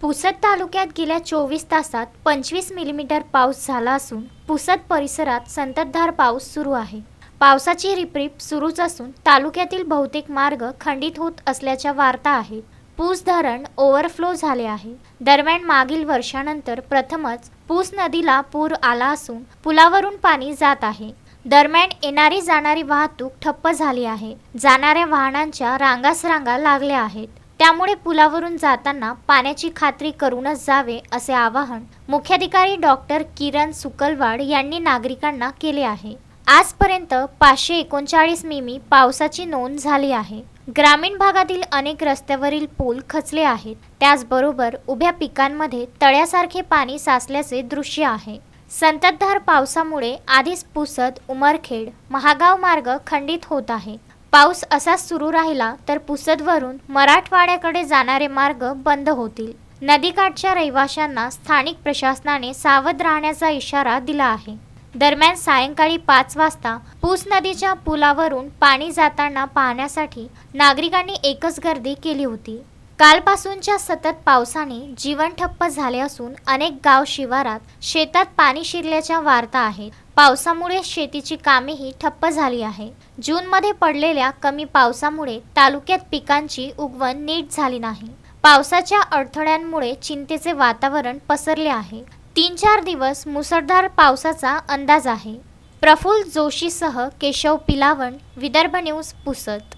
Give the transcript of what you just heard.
पुसद तालुक्यात गेल्या चोवीस तासात पंचवीस मिलीमीटर पाऊस झाला असून पुसद परिसरात संततधार पाऊस सुरू आहे. पावसाची रिपरिप सुरूच असून तालुक्यातील बहुतेक मार्ग खंडित होत असल्याच्या वार्ता आहेत. पूस धरण ओव्हरफ्लो झाले आहे. दरम्यान मागील वर्षानंतर प्रथमच पूस नदीला पूर आला असून पुलावरून पाणी जात आहे. दरम्यान येणारी जाणारी वाहतूक ठप्प झाली आहे. जाणाऱ्या वाहनांच्या रांगास रांगा लागल्या आहेत. त्यामुळे पुलावरून जाताना पाण्याची खात्री करूनच जावे असे आवाहन मुख्याधिकारी डॉक्टर किरण सुकलवाड यांनी नागरिकांना केले आहे. आजपर्यंत पाचशे एकोणचाळीस मिमी पावसाची नोंद झाली आहे. ग्रामीण भागातील अनेक रस्त्यावरील पूल खचले आहेत. त्याचबरोबर उभ्या पिकांमध्ये तळ्यासारखे पाणी साचल्याचे दृश्य आहे. संततधार पावसामुळे आधीच पुसद उमरखेड महागाव मार्ग खंडित होत आहे. पाऊस असाच सुरू राहिला तर पुसदवरून मराठवाड्याकडे जाणारे मार्ग बंद होतील. नदीकाठच्या रहिवाशांना स्थानिक प्रशासनाने सावध राहण्याचा इशारा दिला आहे. दरम्यान सायंकाळी पाच वाजता पूस नदीच्या पुलावरून पाणी जाताना पाहण्यासाठी नागरिकांनी एकच गर्दी केली होती. कालपासूनच्या सतत पावसाने जीवन ठप्प झाले असून अनेक गाव शिवारात शेतात पाणी शिरल्याच्या वार्ता आहेत. पावसामुळे शेतीची कामेही ठप्प झाली आहे. जूनमध्ये पडलेल्या कमी पावसामुळे तालुक्यात पिकांची उगवण नीट झाली नाही. पावसाच्या अडथळ्यांमुळे चिंतेचे वातावरण पसरले आहे. तीन चार दिवस मुसळधार पावसाचा अंदाज आहे. प्रफुल्ल जोशीसह केशव पिलावण विदर्भ न्यूज पुसत.